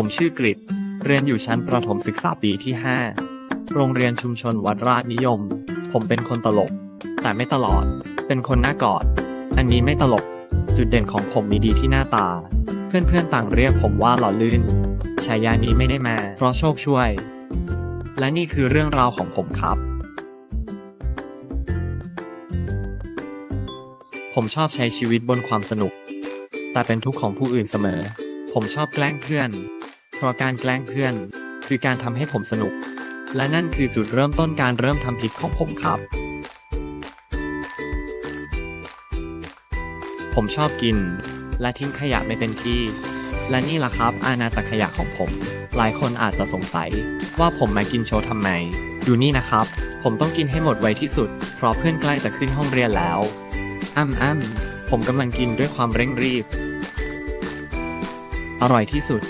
ผมชื่อกริดเรียนอยู่ชั้นประถมศึกษาปีที่ 5 โรงเรียนชุมชนวัดราชนิยม ผมเป็นคนตลก แต่ไม่ตลอด เป็นคนหน้ากอด อันนี้ไม่ตลก จุดเด่นของผมมีดีที่หน้าตา เพื่อนๆต่างเรียกผมว่าหล่อลื่น ฉายานี้ไม่ได้มา เพราะโชคช่วย และนี่คือเรื่องราวของผมครับ ผมชอบใช้ชีวิตบนความสนุก แต่เป็นทุกข์ของผู้อื่นเสมอ ผมชอบแกล้งเพื่อน เพราะการแกล้งเพื่อน คือการทำให้ผมสนุก และนั่นคือจุดเริ่มต้นการเริ่มทำผิดของผมครับ ผมชอบกิน และทิ้งขยะไม่เป็นที่ และนี่ล่ะครับ อาณาจักรขยะของผม หลายคนอาจจะสงสัย ว่าผมมากินโชว์ทำไม ดูนี่นะครับ ผมต้องกินให้หมดไวที่สุด เพราะเพื่อนใกล้จะขึ้นห้องเรียนแล้วอ้ำอ้ำผมกำลังกินด้วยความเร่งรีบ อร่อยที่สุด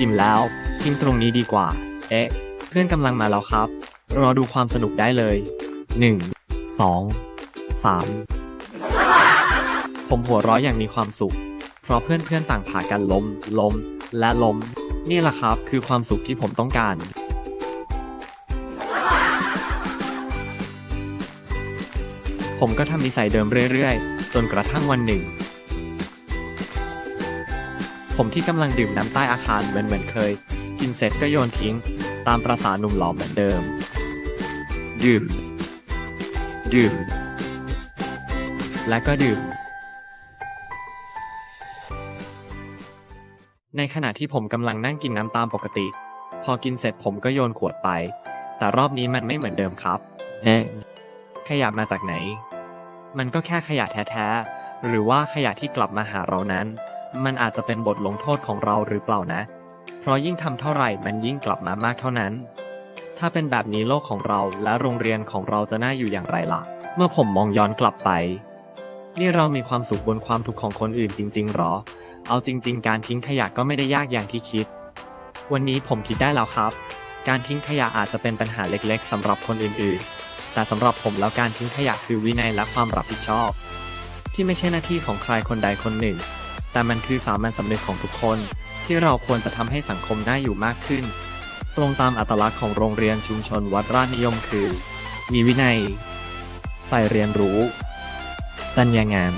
อิ่มแล้วทิ้งตรงนี้ดีกว่า เอ๊ะ เพื่อนกำลังมาแล้วครับ รอดูความสนุกได้เลย 1 2 3 ผมหัวเราะอย่างมีความสุข เพราะเพื่อนๆต่างพากันล้ม ล้ม และล้ม นี่แหละครับคือความสุขที่ผมต้องการผมก็ทำนิสัยเดิมเรื่อยๆ จนกระทั่งวันหนึ่ง ผมที่กำลังดื่มน้ำใต้อาคารเหมือนเหมือนเคย กินเสร็จก็โยนทิ้ง ตามประสาหนุ่มหล่อเหมือนเดิม ดื่ม ดื่ม และก็ดื่ม ในขณะที่ผมกำลังนั่งกินน้ำตามปกติ พอกินเสร็จผมก็โยนขวดไป แต่รอบนี้มันไม่เหมือนเดิมครับ เอ๊ะขยะมาจากไหน มันก็แค่ขยะแท้ๆ หรือว่าขยะที่กลับมาหาเรานั้น มันอาจจะเป็นบทลงโทษของเราหรือเปล่านะ เพราะยิ่งทำเท่าไหร่มันยิ่งกลับมามากเท่านั้น ถ้าเป็นแบบนี้โลกของเราและโรงเรียนของเราจะน่าอยู่อย่างไรล่ะ เมื่อผมมองย้อนกลับไป นี่เรามีความสุขบนความทุกข์ของคนอื่นจริง ๆหรอ เอาจริง ๆ การทิ้งขยะก็ไม่ได้ยากอย่างที่คิด วันนี้ผมคิดได้แล้วครับ การทิ้งขยะอาจจะเป็นปัญหาเล็กๆสำหรับคนอื่นๆ แต่สำหรับผมแล้วการทิ้งขยะคือวินัยและความรับผิดชอบ ที่ไม่ใช่หน้าที่ของใครคนใดคนหนึ่ง แต่มันคือสามัญสำนึกของทุกคน ที่เราควรจะทำให้สังคมน่าอยู่มากขึ้น ตรงตามอัตลักษณ์ของโรงเรียนชุมชนวัดราชนิยมคือ มีวินัยใฝ่เรียนรู้จรรยางาน